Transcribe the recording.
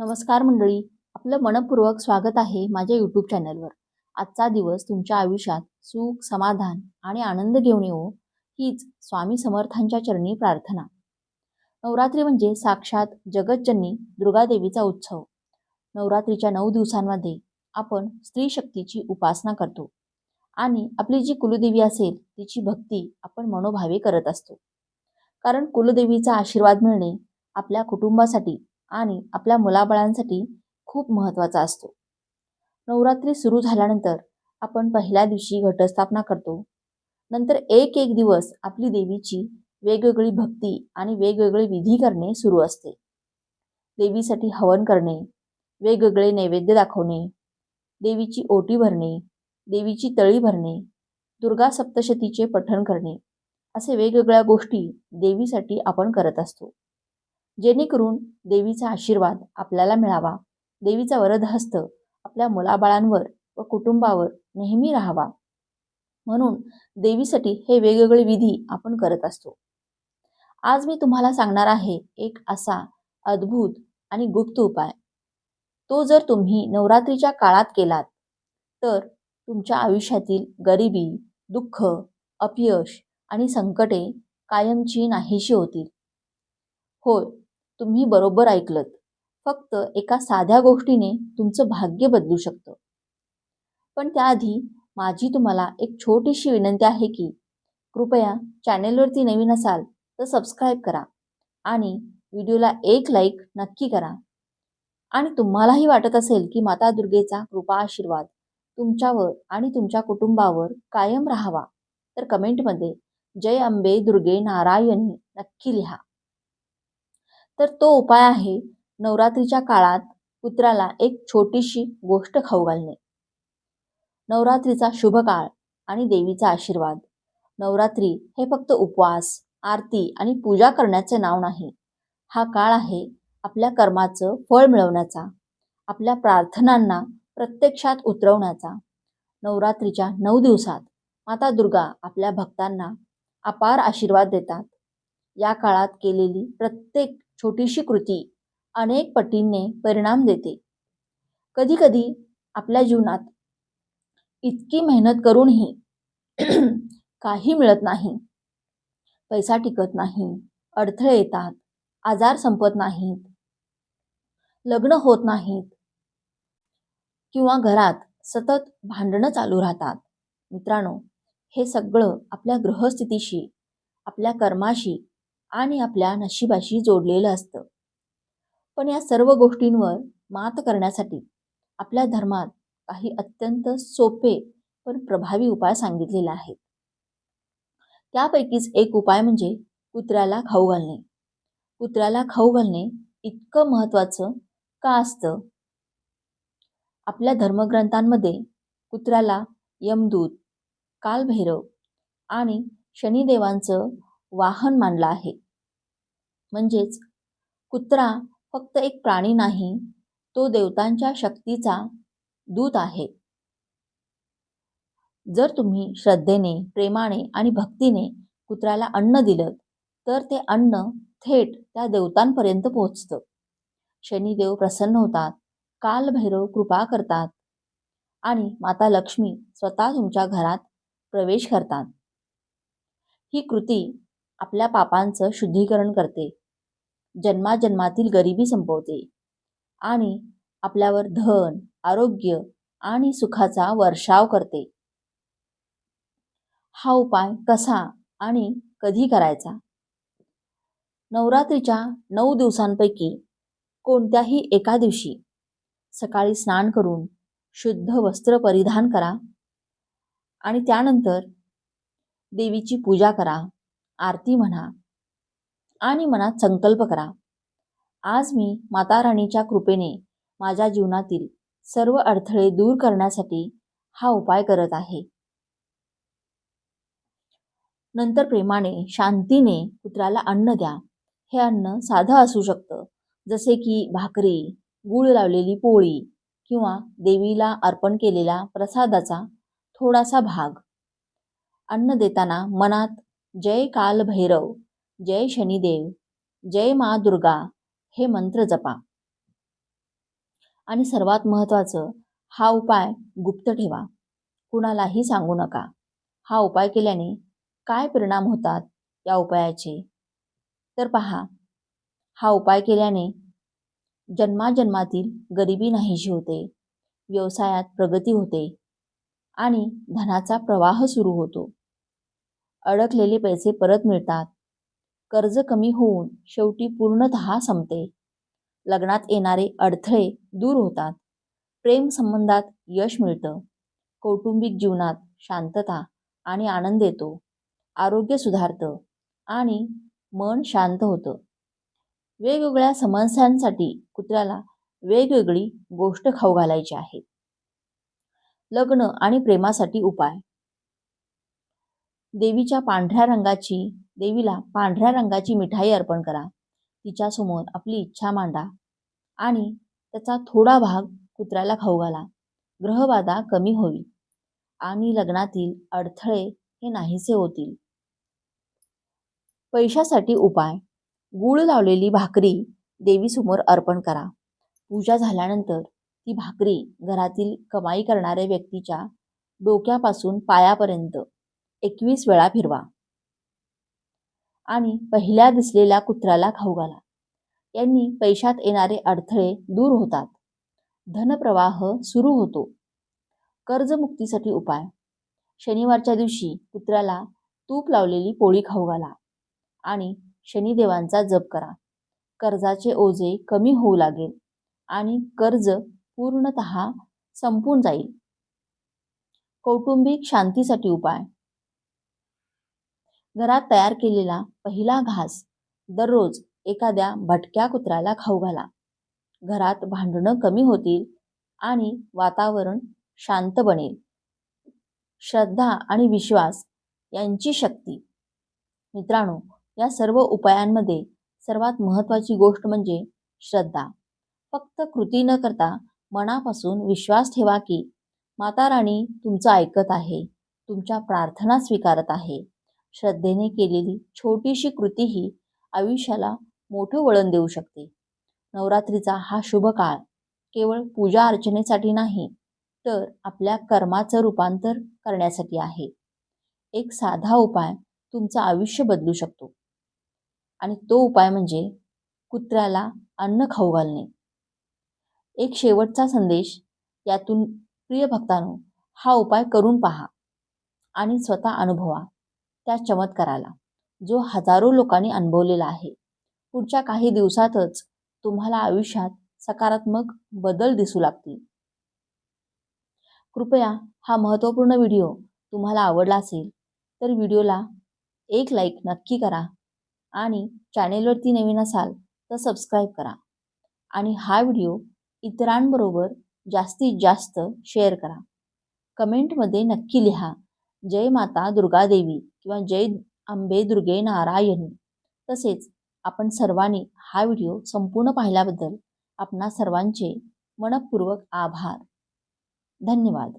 नमस्कार मंडळी आपलं मनपूर्वक स्वागत आहे माझ्या यूट्यूब चॅनलवर आजचा दिवस तुमच्या आयुष्यात सुख समाधान आणि आनंद घेऊन येऊ हीच स्वामी समर्थांच्या चरणी प्रार्थना. नवरात्री म्हणजे साक्षात जगतजननी दुर्गादेवीचा उत्सव. नवरात्रीच्या नऊ दिवसांमध्ये आपण स्त्री शक्तीची उपासना करतो आणि आपली जी कुलदेवी असेल तिची भक्ती आपण मनोभावे करत असतो. कारण कुलदेवीचा आशीर्वाद मिळणे आपल्या कुटुंबासाठी आणि आपल्या मुलाबाळांसाठी खूप महत्त्वाचा असतो. नवरात्री सुरू झाल्यानंतर आपण पहिल्या दिवशी घटस्थापना करतो. नंतर एक एक दिवस आपली देवीची वेगवेगळी भक्ती आणि वेगवेगळे विधी करणे सुरू असते. देवीसाठी हवन करणे वेगवेगळे नैवेद्य दाखवणे देवीची ओटी भरणे देवीची तळी भरणे दुर्गा सप्तशतीचे पठण करणे असे वेगवेगळ्या गोष्टी देवीसाठी आपण करत असतो. जेणेकरून देवीचा आशीर्वाद आपल्याला मिळावा. देवीचा वरदहस्त आपल्या मुलाबाळांवर व कुटुंबावर नेहमी राहावा. म्हणून देवीसाठी हे वेगवेगळे विधी आपण करत असतो. आज मी तुम्हाला सांगणार आहे एक असा अद्भुत आणि गुप्त उपाय. तो जर तुम्ही नवरात्रीच्या काळात केलात तर तुमच्या आयुष्यातील गरिबी दुःख अपयश आणि संकटे कायमची नाहीशी होतील. होय तुम्ही बरोबर ऐकलत. फक्त एका साध्या गोष्टीने तुमचं भाग्य बदलू शकतं. पण त्याआधी माझी तुम्हाला एक छोटीशी विनंती आहे की कृपया चॅनेलवरती नवीन असाल तर सबस्क्राईब करा आणि व्हिडिओला एक लाईक नक्की करा. आणि तुम्हालाही वाटत असेल की माता दुर्गेचा कृपा आशीर्वाद तुमच्यावर आणि तुमच्या कुटुंबावर कायम राहावा तर कमेंटमध्ये जय अंबे दुर्गे नारायणी नक्की लिहा. तर तो उपाय आहे नवरात्रीच्या काळात पुत्राला एक छोटीशी गोष्ट खाऊ घालणे. नवरात्रीचा शुभ काळ आणि देवीचा आशीर्वाद. नवरात्री हे फक्त उपवास आरती आणि पूजा करण्याचे नाव नाही. हा काळ आहे आपल्या कर्माचं फळ मिळवण्याचा आपल्या प्रार्थनांना प्रत्यक्षात उतरवण्याचा. नवरात्रीच्या नऊ दिवसात माता दुर्गा आपल्या भक्तांना अपार आशीर्वाद देतात. या काळात केलेली प्रत्येक छोटीशी कृती अनेक पटींने परिणाम देते. कधीकधी आपल्या जीवनात इतकी मेहनत करूनही काही मिळत नाही. पैसा टिकत नाही अडथळे येतात आजार संपत नाहीत लग्न होत नाहीत किंवा घरात सतत भांडणं चालू राहतात. मित्रांनो हे सगळं आपल्या ग्रहस्थितीशी आपल्या कर्माशी आणि आपल्या नशिबाशी जोडलेलं असतं. पण या सर्व गोष्टींवर मात करण्यासाठी आपल्या धर्मात काही अत्यंत सोपे पण प्रभावी उपाय सांगितलेले आहेत. त्यापैकीच एक उपाय म्हणजे कुत्र्याला खाऊ घालणे. कुत्र्याला खाऊ घालणे इतकं महत्त्वाचं का असतं? आपल्या धर्मग्रंथांमध्ये कुत्र्याला यमदूत कालभैरव आणि शनिदेवांचं वाहन मानला आहे. म्हणजेच कुत्रा फक्त एक प्राणी नाही तो देवतांच्या शक्तीचा दूत आहे. जर तुम्ही श्रद्धेने प्रेमाने आणि भक्तीने कुत्र्याला अन्न दिलं तर ते अन्न थेट त्या देवतांपर्यंत पोहोचतं. शनिदेव प्रसन्न होतात कालभैरव कृपा करतात आणि माता लक्ष्मी स्वतः तुमच्या घरात प्रवेश करतात. ही कृती आपल्या पापांचं शुद्धीकरण करते. जन्माजन्मातील गरिबी संपवते. आणि आपल्यावर धन आरोग्य आणि सुखाचा वर्षाव करते. हा उपाय कसा आणि कधी करायचा? नवरात्रीच्या नऊ दिवसांपैकी कोणत्याही एका दिवशी सकाळी स्नान करून शुद्ध वस्त्र परिधान करा. आणि त्यानंतर देवीची पूजा करा. आरती म्हणा आणि मनात संकल्प करा. आज मी माता राणीच्या कृपेने माझ्या जीवनातील सर्व अडथळे दूर करण्यासाठी हा उपाय करत आहे. नंतर प्रेमाने शांतीने कुत्र्याला अन्न द्या. हे अन्न साधं असू शकतं जसे की भाकरी गुळ लावलेली पोळी किंवा देवीला अर्पण केलेल्या प्रसादाचा थोडासा भाग. अन्न देताना मनात जय काल भैरव जय शनिदेव जय मा दुर्गा हे मंत्र जपा. आणि सर्वात महत्त्वाचं हा उपाय गुप्त ठेवा. कुणालाही सांगू नका. हा उपाय केल्याने काय परिणाम होतात या उपायाचे? तर पहा हा उपाय केल्याने जन्माजन्मातील गरिबी नाहीशी होते व्यवसायात प्रगती होते आणि धनाचा प्रवाह सुरू होतो. अडकलेले पैसे परत मिळतात. कर्ज कमी होऊन शेवटी पूर्णतः संपते. लग्नात येणारे अडथळे दूर होतात. प्रेम संबंधात यश मिळतं. कौटुंबिक जीवनात शांतता आणि आनंद येतो. आरोग्य सुधारतं आणि मन शांत होतं. वेगवेगळ्या समस्यांसाठी कुत्र्याला वेगवेगळी गोष्ट खाऊ घालायची आहे. लग्न आणि प्रेमासाठी उपाय. देवीच्या पांढऱ्या रंगाची देवीला पांढऱ्या रंगाची मिठाई अर्पण करा. तिच्यासमोर आपली इच्छा मांडा आणि त्याचा थोडा भाग कुत्र्याला खाऊ घाला. ग्रहबाधा कमी होईल आणि लग्नातील अडथळे हे नाहीसे होतील. पैशासाठी उपाय. गुळ लावलेली भाकरी देवीसमोर अर्पण करा. पूजा झाल्यानंतर ती भाकरी घरातील कमाई करणाऱ्या व्यक्तीच्या डोक्यापासून पायापर्यंत एकवीस वेळा फिरवा. आणि पहिल्या दिसलेल्या कुत्र्याला खाऊ घाला. यांनी पैशात येणारे अडथळे दूर होतात. धनप्रवाह सुरू होतो. कर्जमुक्तीसाठी उपाय. शनिवारच्या दिवशी कुत्र्याला तूप लावलेली पोळी खाऊ घाला आणि शनिदेवांचा जप करा. कर्जाचे ओझे कमी होऊ लागेल आणि कर्ज पूर्णत संपून जाईल. कौटुंबिक शांतीसाठी उपाय. घरात तयार केलेला पहिला घास दररोज एखाद्या भटक्या कुत्र्याला खाऊ घाला. घरात भांडणं कमी होतील आणि वातावरण शांत बनेल. श्रद्धा आणि विश्वास यांची शक्ती. मित्रांनो या सर्व उपायांमध्ये सर्वात महत्त्वाची गोष्ट म्हणजे श्रद्धा. फक्त कृती न करता मनापासून विश्वास ठेवा की माता राणी तुमचं ऐकत आहे. तुमच्या प्रार्थना स्वीकारत आहे. श्रद्धेने केलेली छोटीशी कृतीही आयुष्याला मोठं वळण देऊ शकते. नवरात्रीचा हा शुभ काळ केवळ पूजा अर्चनेसाठी नाही तर आपल्या कर्माचं रूपांतर करण्यासाठी आहे. एक साधा उपाय तुमचं आयुष्य बदलू शकतो. आणि तो उपाय म्हणजे कुत्र्याला अन्न खाऊ घालणे. एक शेवटचा संदेश यातून प्रिय भक्तांनो हा उपाय करून पहा आणि स्वतः अनुभवा. त्या चमत्काराला जो हजारो लोकांनी अनुभवलेला आहे. पुढच्या काही दिवसातच तुम्हाला आयुष्यात सकारात्मक बदल दिसू लागतील. कृपया हा महत्त्वपूर्ण व्हिडिओ तुम्हाला आवडला असेल तर व्हिडिओला एक लाईक नक्की करा आणि चॅनेलवरती नवीन असाल तर सबस्क्राईब करा आणि हा व्हिडिओ इतरांबरोबर जास्तीत जास्त शेअर करा. कमेंटमध्ये नक्की लिहा जय माता दुर्गादेवी किंवा जय आंबे दुर्गे नारायणी. तसेच आपण सर्वांनी हा व्हिडिओ संपूर्ण पाहिल्याबद्दल आपणा सर्वांचे मनपूर्वक आभार. धन्यवाद.